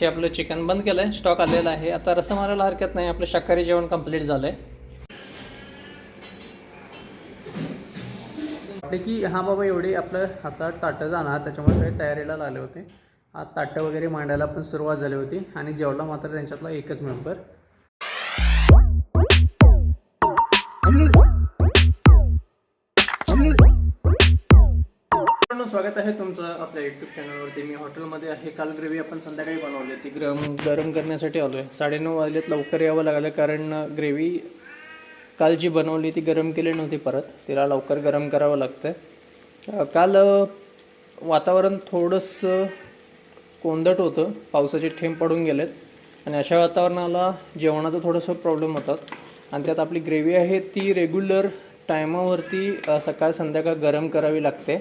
हे आपलं चिकन बंद केलं आहे स्टॉक आलेला आहे. आता रसम मारायला हरकत नाही आपलं शाकाहारी जेवण कंप्लीट झालं आहे की हा बाबा एवढे आपलं हातात ताटं जाणार त्याच्यामुळे सगळे तयारीला लागले होते. हा ताटं वगैरे मांडायला पण सुरुवात झाली होती आणि जेवला मात्र त्यांच्यातला एकच मेंबर स्वागत आहे तुमचं आपल्या यूट्यूब चॅनलवरती मी हॉटेलमध्ये आहे. काल ग्रेव्ही आपण संध्याकाळी बनवली ती गरम गरम करण्यासाठी आलो आहे साडेनऊ वाजलेत. लवकर यावं लागलं कारण ग्रेव्ही काल जी बनवली ती गरम केली नव्हती परत. तिला लवकर गरम करावं लागतं काल वातावरण थोडंसं कोंदट होतं. पावसाचे थेंब पडून गेलेत. आणि अशा वातावरणाला जेवणाचा थोडंसं प्रॉब्लेम होतात आणि त्यात आपली ग्रेव्ही आहे ती रेग्युलर टायमावरती सकाळ संध्याकाळ गरम करावी लागते.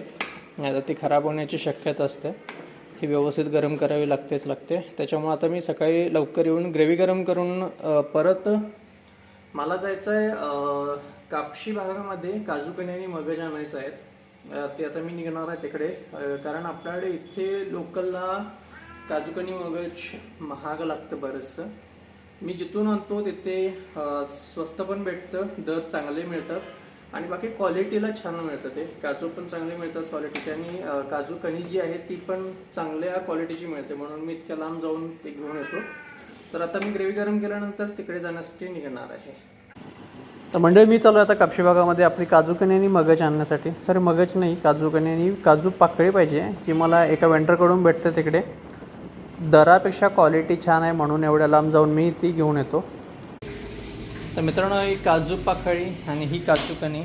आता ती खराब होण्याची शक्यता असते. ही व्यवस्थित गरम करावी लागतेच लागते. त्याच्यामुळे आता मी सकाळी लवकर येऊन ग्रेव्ही गरम करून परत मला जायचं आहे कापशी भागामध्ये काजू कणी आणि मगज आणायचं आहेत. ते आता मी निघणार आहे तिकडे. कारण आपल्याकडे इथे लोकलला काजू कणी मगज महाग लागतं बरंचसं. मी जिथून आणतो तिथे स्वस्त पण भेटतं दर चांगले मिळतात. आणि बाकी क्वालिटीला छान मिळतं ते. काजू पण चांगले मिळतात क्वालिटीचे आणि काजू कणी जी आहे ती पण चांगल्या क्वालिटीची मिळते. म्हणून मी इतक्या लांब जाऊन ते घेऊन येतो. तर आता मी ग्रेव्ही गरम केल्यानंतर तिकडे जाण्यासाठी निघणार आहे. तर मंडळी मी चालू आता कापशी भागामध्ये आपली काजू कणी आणि मगज आणण्यासाठी. सर मगज नाही काजू कणी आणि काजू पाकळी पाहिजे जी मला एका वेंडरकडून भेटते तिकडे. दरापेक्षा क्वालिटी छान आहे म्हणून एवढ्या लांब जाऊन मी ती घेऊन येतो. तर मित्रांनो ही काजू पाकळी आणि ही काजू कणी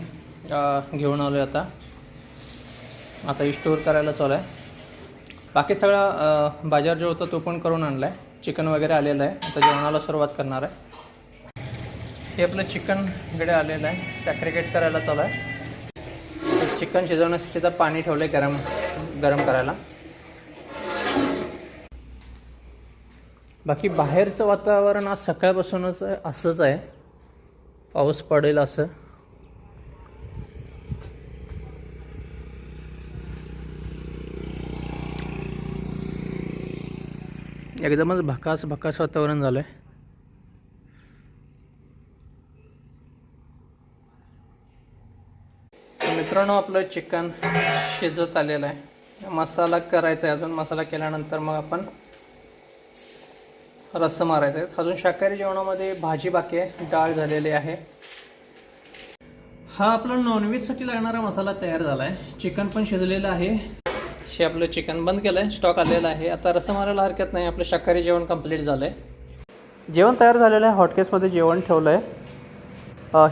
घेऊन आलो आहे आता. आता ही स्टोअर करायला चालू आहे बाकी सगळा बाजार जो होता तो पण करून आणला आहे चिकन वगैरे आलेलं आहे. आता जेवणाला सुरुवात करणार आहे. हे आपलं चिकन इकडे आलेलं आहे. सॅक्रिकेट करायला चालू आहे चिकन शिजवण्यासाठी तर पाणी ठेवलं आहे गरम गरम करायला. बाकी बाहेरचं वातावरण आज सकाळपासूनच असंच आहे. पाऊस पडेल असं. एकदमच भकास भकास वातावरण झालं आहे मित्रांनो आपलं चिकन शिजत आलेलं आहे. मसाला करायचा आहे अजून. मसाला केल्यानंतर मग आपण रस्सा मारायचा आहे. अजून शाकाहारी जेवणामध्ये भाजी बाकी आहे. डाळ झालेली आहे. हा आपला नॉनव्हेजसाठी लागणारा मसाला तयार झाला आहे चिकन पण शिजलेलं आहे. हे आपलं चिकन बंद केलं आहे स्टॉक आलेला आहे. आता रस्सा मारायला हरकत नाही. आपलं शाकाहारी जेवण कंप्लीट झालं आहे जेवण तयार झालेलं आहे. हॉटकेसमध्ये जेवण ठेवलं आहे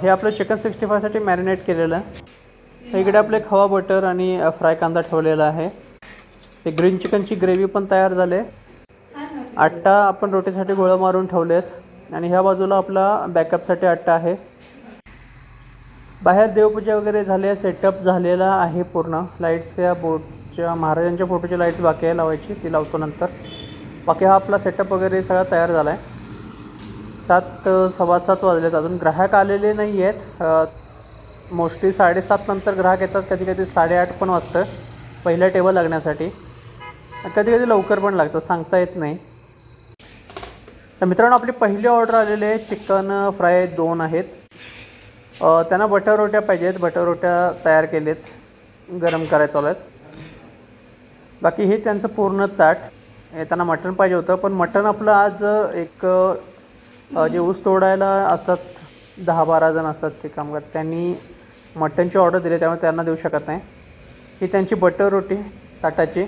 हे आपलं चिकन सिक्स्टी फायसाठी मॅरिनेट केलेलं आहे. इकडे आपले खवा बटर आणि फ्राय कांदा ठेवलेला आहे. हे ग्रीन चिकनची ग्रेव्ही पण तयार झाले. आट्टा आपण रोटीसाठी गोळं मारून ठेवलेत. आणि ह्या बाजूला आपला बॅकअपसाठी आट्टा आहे. बाहेर देवपूजा वगैरे झाले सेटअप झालेला आहे पूर्ण. लाईट्स या बोटच्या महाराजांच्या फोटोची लाईट्स बाकी आहे लावायची ती लावतो नंतर. बाकी हा आपला सेटअप वगैरे सगळा तयार झाला आहे सात सव्वा सात वाजलेत अजून. ग्राहक आलेले नाही आहेत मोस्टली साडेसात नंतर ग्राहक येतात. कधी कधी साडेआठ पण वाजतं. पहिलं टेबल लागण्यासाठी. कधी कधी लवकर पण लागतं. सांगता येत नाही. तर मित्रांनो आपली पहिली ऑर्डर आलेली आहे. चिकन फ्राय दोन आहेत. त्यांना बटर रोट्या पाहिजेत बटर रोट्या तयार केलेत. गरम करायचं चालू आहेत. बाकी हे त्यांचं पूर्ण ताट. हे त्यांना मटण पाहिजे होतं. पण मटण आपलं आज एक जे ऊस तोडायला असतात दहा बारा जण असतात ते कामगार त्यांनी मटणची ऑर्डर दिली त्यामुळे त्यांना देऊ शकत नाही. ही त्यांची बटर रोटी ताटाची.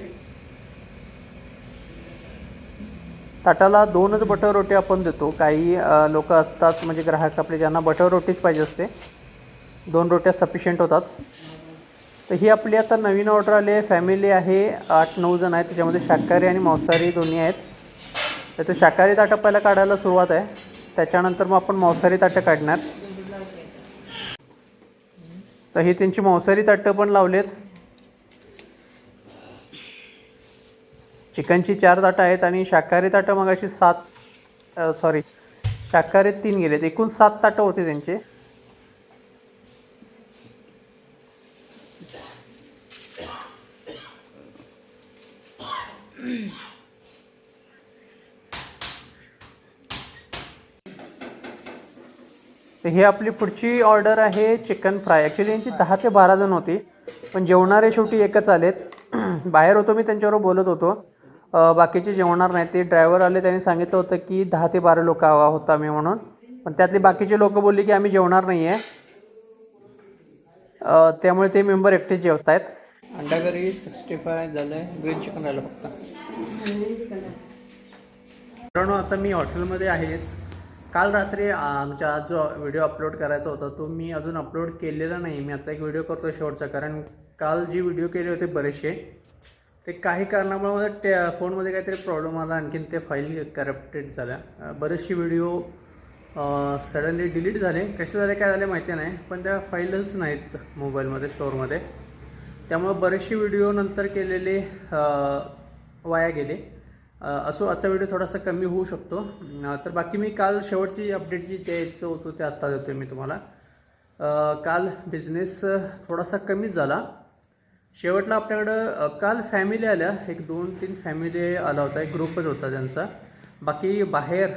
ताटाला दोनच बटर रोटी आपण देतो. काही लोक असतात म्हणजे ग्राहक आपले ज्यांना बटर रोटीच पाहिजे असते. दोन रोट्या सफिशियंट होतात. तर ही आपली आता नवीन ऑर्डर आली आहे. फॅमिली आहे आठ नऊ जण आहेत. त्याच्यामध्ये शाकाहारी आणि मांसाहारी दोन्ही आहेत. तर शाकाहारी ताटं पहिला काढायला सुरुवात आहे. त्याच्यानंतर मग आपण मांसाहारी ताटं काढणार. तर ही त्यांची मांसाहारी ताटं पण लावलेत. चिकनची चार ताटं आहेत आणि शाकाहारी ताटं मग अशी सात सॉरी शाकाहारी तीन गेलेत. एकूण सात ताटं होते त्यांचे. तर ही आपली पुढची ऑर्डर आहे चिकन फ्राय. ॲक्च्युली यांची दहा ते बारा जण होती पण जेवणारे शेवटी एकच आलेत. बाहेर होतो मी त्यांच्याबरोबर बोलत होतो. बाकीचे जेवणार नाही. ते ड्रायव्हर आले त्यांनी सांगितलं होतं की दहा ते बारा लोक हवा होता मी म्हणून. पण त्यातले बाकीचे लोक बोलले की आम्ही जेवणार नाही आहे अ, त्यामुळे ते मेंबर एकटेच जेवत आहेत अंडा करी सिक्स्टी फाय झालं आहे ग्रीन चिकन राहिलं फक्त. मित्रांनो आता मी हॉटेलमध्ये आहेच. काल रात्री आमच्या आज जो व्हिडिओ अपलोड करायचा होता तो मी अजून अपलोड केलेला नाही. मी आता एक व्हिडिओ करतो शेवटचा कारण काल जी व्हिडिओ केले होते बरेचसे ते काही कारणामुळे माझ्या ते फोनमध्ये काहीतरी प्रॉब्लेम आला. आणखीन ते फाईल करप्टेड झाल्या. बरेचसे व्हिडिओ सडनली डिलीट झाले. कसे झाले काय झाले माहिती नाही. पण त्या फाईलच नाहीत मोबाईलमध्ये स्टोअरमध्ये त्यामुळे बरेचसे व्हिडिओ नंतर केलेले वाया गेले. असो आजचा व्हिडिओ थोडासा कमी होऊ शकतो. तर बाकी मी काल शेवटची अपडेट जी द्यायचं होतं ते आत्ता देतो मी तुम्हाला. काल बिझनेस थोडासा कमीच झाला. शेवटला आपल्याकडं काल फॅमिली आल्या. एक दोन तीन फॅमिली आला होता. एक ग्रुपच होता त्यांचा. बाकी बाहेर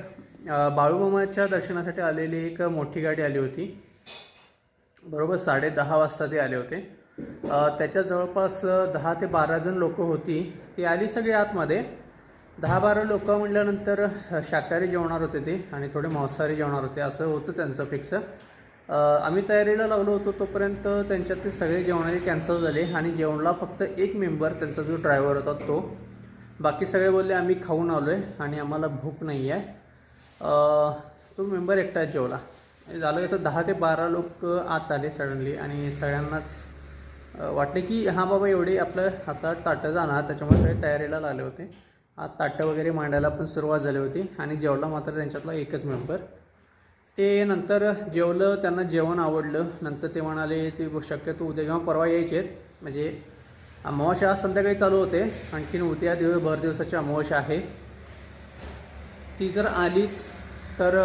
बाळूमामाच्या दर्शनासाठी आलेली एक मोठी गाडी आली होती. बरोबर साडे दहा वाजता ते आले होते. त्याच्या जवळपास दहा ते बारा जण लोक होती. ती आली सगळी आतमध्ये. दहा बारा लोक म्हटल्यानंतर शाकाहारी जेवणार होते ते आणि थोडे मांसाहारी जेवणार होते. असं होतं त्यांचं फिक्स आम्ही तयारीला लागलो होतो तोपर्यंत त्यांच्यातले सगळे जेवणाचे कॅन्सल झाले आणि जेवणला फक्त एक मेंबर त्यांचा जो ड्रायव्हर होता तो. बाकी सगळे बोलले आम्ही खाऊन आलो आहे आणि आम्हाला भूक नाही आहे तो मेंबर एकटा जेवला. झालं कसं दहा ते बारा लोक आत आले सडनली आणि सगळ्यांनाच वाटले की हां बाबा एवढे आपलं हातात ताटं जाणार त्याच्यामुळे सगळे तयारीला लागले होते. आत ताटं वगैरे मांडायला पण सुरुवात झाली होती आणि जेवला मात्र त्यांच्यातला एकच मेंबर ते नंतर जेवलं त्यांना जेवण आवडलं. नंतर ते म्हणाले ते शक्यतो उद्या किंवा परवा यायचे आहेत म्हणजे अमावस्या आज संध्याकाळी चालू होते. आणखीन उद्या दिवस भर दिवसाची अमावस्या आहे. ती जर आली तर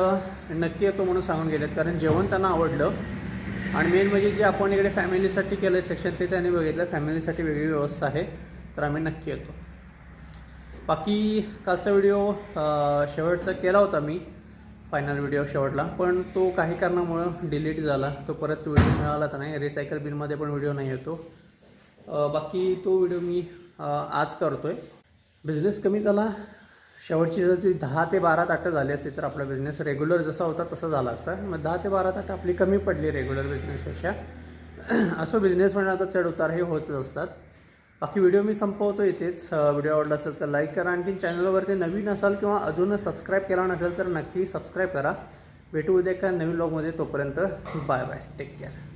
नक्की येतो म्हणून सांगून गेलेत. कारण जेवण त्यांना आवडलं. आणि मेन म्हणजे जे आपण इकडे फॅमिलीसाठी केलं आहे सेक्शन ते त्यांनी बघितलं. फॅमिलीसाठी वेगळी व्यवस्था आहे. तर आम्ही नक्की येतो. बाकी कालचा व्हिडिओ शेवटचा केला होता मी. फायनल व्हिडिओ शेवटला. पण तो काही कारणामुळं डिलीट झाला. तो परत व्हिडिओ मिळालाच नाही. रिसायकल बिनमध्ये पण व्हिडिओ नाही येतो. बाकी तो व्हिडिओ मी आज करतो आहे बिझनेस कमी झाला. शेवटची जर ती दहा ते बारा ताटं झाली असती तर आपला बिझनेस रेग्युलर जसा होता तसा झाला असता. मग दहा ते बारा ताटं आपली कमी पडली रेग्युलर बिझनेसपेक्षा असं बिझनेस म्हणजे आता चढ उतार हे होतच असतात. बाकी व्हिडिओ मी संपवतो इथेच. व्हिडिओ आवडला असेल तर लाईक करा. आणखी चॅनलवरती नवीन असाल किंवा अजून सबस्क्राईब केला नसेल तर नक्की सबस्क्राईब करा. भेटू उद्या एका नवीन ब्लॉगमध्ये तोपर्यंत बाय बाय टेक केअर